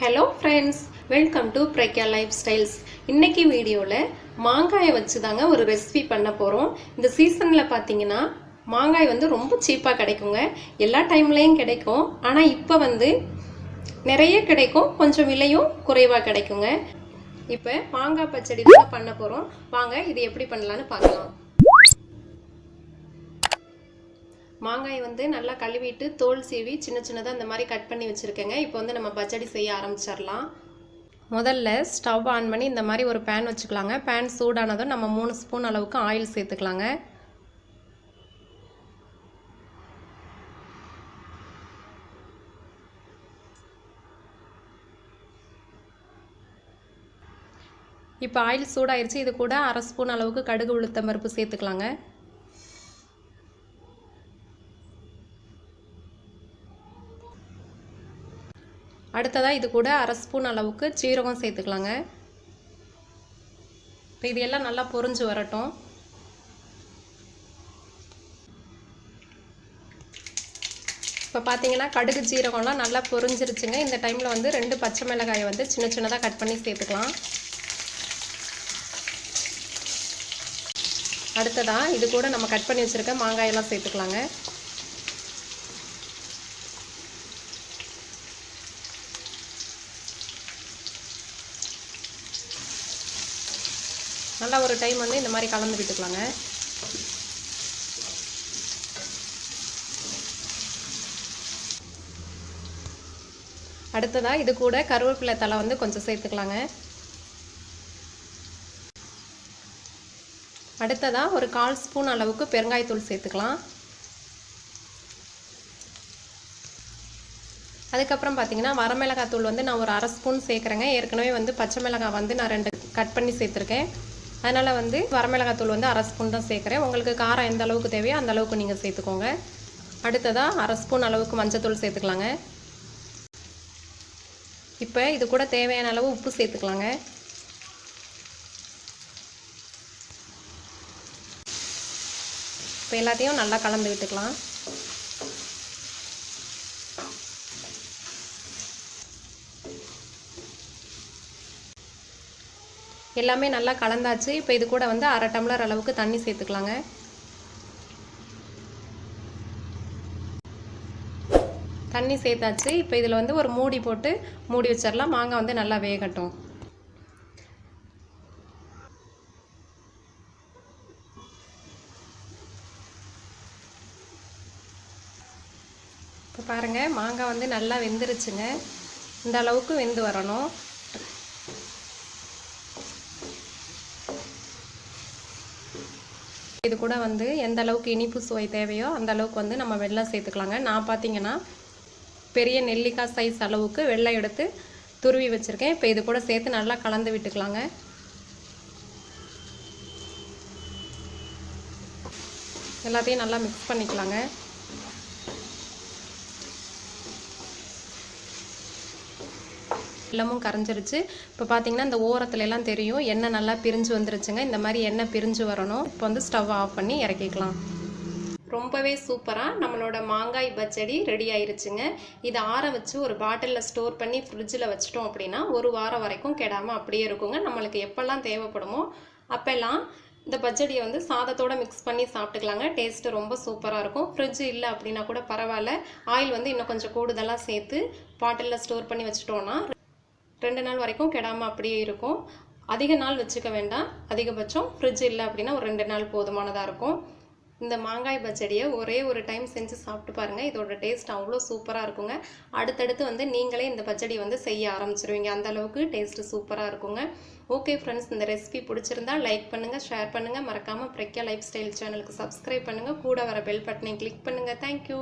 Hello friends welcome to Pragya lifestyles இன்னைக்கு வீடியோவில் மாங்காயை வச்சு தாங்க ஒரு ரெசிபி பண்ண போகிறோம் இந்த சீசனில் பார்த்தீங்கன்னா மாங்காய் வந்து ரொம்ப சீப்பாக கிடைக்குங்க. எல்லா டைம்லேயும் கிடைக்கும். ஆனால் இப்போ வந்து நிறைய கிடைக்கும். கொஞ்சம் விலையும் குறைவாக கிடைக்குங்க. இப்போ மாங்காய் பச்சடி தான் பண்ண போகிறோம் வாங்க இது எப்படி பண்ணலான்னு பார்க்கலாம். மாங்காய் வந்து நல்லா கழுவிட்டு தோல் சீவி சின்ன சின்னதாக இந்த மாதிரி கட் பண்ணி வச்சுருக்கேங்க. இப்போ வந்து நம்ம பச்சடி செய்ய ஆரம்பிச்சிடலாம். முதல்ல ஸ்டவ் ஆன் பண்ணி இந்த மாதிரி ஒரு பேன் வச்சுக்கலாங்க. பேன் சூடானதும் நம்ம மூணு ஸ்பூன் அளவுக்கு ஆயில் சேர்த்துக்கலாங்க. இப்போ ஆயில் சூடாயிருச்சு. இது கூட அரை ஸ்பூன் அளவுக்கு கடுகு உளுத்தம் பருப்பு சேர்த்துக்கலாங்க. அடுத்ததாக இது கூட அரை ஸ்பூன் அளவுக்கு சீரகம் சேர்த்துக்கலாங்க. இப்போ இது எல்லாம் நல்லா பொரிஞ்சு வரட்டும். இப்போ பார்த்தீங்கன்னா கடுகு சீரகம்லாம் நல்லா பொரிஞ்சிருச்சுங்க இந்த டைமில் வந்து ரெண்டு பச்சை மிளகாயை வந்து சின்ன சின்னதாக கட் பண்ணி சேர்த்துக்கலாம். அடுத்ததாக இது கூட நம்ம கட் பண்ணி வச்சுருக்க மாங்காயெல்லாம் சேர்த்துக்கலாங்க. நல்லா ஒரு டைம் வந்து இந்த மாதிரி கலந்து விட்டுக்கலாங்க. அடுத்ததாக இது கூட கருவேப்பிலை தலை வந்து கொஞ்சம் சேர்த்துக்கலாங்க. அடுத்ததாக ஒரு கால் ஸ்பூன் அளவுக்கு பெருங்காயத்தூள் சேர்த்துக்கலாம். அதுக்கப்புறம் பார்த்தீங்கன்னா வரமிளகாய் தூள் வந்து நான் ஒரு அரை ஸ்பூன் சேர்க்குறேங்க. ஏற்கனவே வந்து பச்சை மிளகாய் வந்து நான் ரெண்டு கட் பண்ணி சேர்த்துருக்கேன். அதனால் வந்து வரமிளகாய் தூள் வந்து அரை ஸ்பூன் தான் சேர்க்குறேன். உங்களுக்கு காரம் எந்த அளவுக்கு தேவையோ அந்த அளவுக்கு நீங்கள் சேர்த்துக்கோங்க. அடுத்ததாக அரை ஸ்பூன் அளவுக்கு மஞ்சத்தூள் சேர்த்துக்கலாங்க. இப்போ இது கூட தேவையான அளவு உப்பு சேர்த்துக்கலாங்க. இப்போ எல்லாத்தையும் நல்லா கலந்து விட்டுக்கலாம். எல்லாமே நல்லா கலந்தாச்சு. இப்போ இது கூட வந்து அரை டம்ளர் அளவுக்கு தண்ணி சேர்த்துக்கலாங்க. தண்ணி சேர்த்தாச்சு. இப்போ இதில் வந்து ஒரு மூடி போட்டு மூடி வச்சிடலாம் மாங்காய் வந்து நல்லா வேகட்டும். இப்போ பாருங்கள் மாங்காய் வந்து நல்லா வெந்துருச்சுங்க. இந்த அளவுக்கு வெந்து வரணும். இது கூட வந்து எந்த அளவுக்கு இனிப்பு சுவை தேவையோ அந்த அளவுக்கு வந்து நம்ம வெள்ளம் சேர்த்துக்கலாங்க. நான் பார்த்தீங்கன்னா பெரிய நெல்லிக்காய் சைஸ் அளவுக்கு வெள்ளம் எடுத்து துருவி வச்சுருக்கேன். இப்போ இது கூட சேர்த்து நல்லா கலந்து விட்டுக்கலாங்க. எல்லாத்தையும் நல்லா மிக்ஸ் பண்ணிக்கலாங்க. எல்லாமும் கரைஞ்சிருச்சு. இப்போ பார்த்தீங்கன்னா இந்த ஓரத்துல எல்லாம் தெரியும். எண்ணெய் நல்லா பிரிஞ்சு வந்துருச்சுங்க. இந்த மாதிரி எண்ணெய் பிரிஞ்சு வரணும். இப்போ வந்து ஸ்டவ் ஆஃப் பண்ணி இறக்கிக்கலாம். ரொம்பவே சூப்பராக நம்மளோட மாங்காய் பச்சடி ரெடி ஆயிருச்சுங்க. இதை ஆற வச்சு ஒரு பாட்டிலில் ஸ்டோர் பண்ணி ஃப்ரிட்ஜில் வச்சிட்டோம் அப்படின்னா ஒரு வாரம் வரைக்கும் கெடாமல் அப்படியே இருக்குங்க. நம்மளுக்கு எப்போல்லாம் தேவைப்படுமோ அப்போல்லாம் இந்த பச்சடியை வந்து சாதத்தோட மிக்ஸ் பண்ணி சாப்பிட்டுக்கலாங்க. டேஸ்ட்டு ரொம்ப சூப்பராக இருக்கும். ஃப்ரிட்ஜ் இல்லை அப்படின்னா கூட பரவாயில்ல. ஆயில் வந்து இன்னும் கொஞ்சம் கூடுதலாக சேர்த்து பாட்டிலில் ஸ்டோர் பண்ணி வச்சுட்டோன்னா ரெண்டு நாள் வரைக்கும் கெடாமல் அப்படியே இருக்கும். அதிக நாள் வச்சுக்க வேண்டாம். அதிகபட்சம் ஃப்ரிட்ஜ் இல்லை அப்படின்னா ஒரு ரெண்டு நாள் போதுமானதாக இருக்கும். இந்த மாங்காய் பச்சடியை ஒரே ஒரு டைம் செஞ்சு சாப்பிட்டு பாருங்கள் இதோட டேஸ்ட் அவ்வளோ சூப்பராக இருக்குங்க. அடுத்தடுத்து வந்து நீங்களே இந்த பச்சடி வந்து செய்ய ஆரம்பிச்சிருவீங்க. அந்த அளவுக்கு டேஸ்ட்டு சூப்பராக இருக்குங்க. ஓகே ஃப்ரெண்ட்ஸ் இந்த ரெசிபி பிடிச்சிருந்தா லைக் பண்ணுங்கள் ஷேர் பண்ணுங்கள் மறக்காமல் பிரக்யா லைஃப் ஸ்டைல் சேனலுக்கு சப்ஸ்கிரைப் பண்ணுங்கள் கூட வர பெல் பட்டனை கிளிக் பண்ணுங்கள் தேங்க்யூ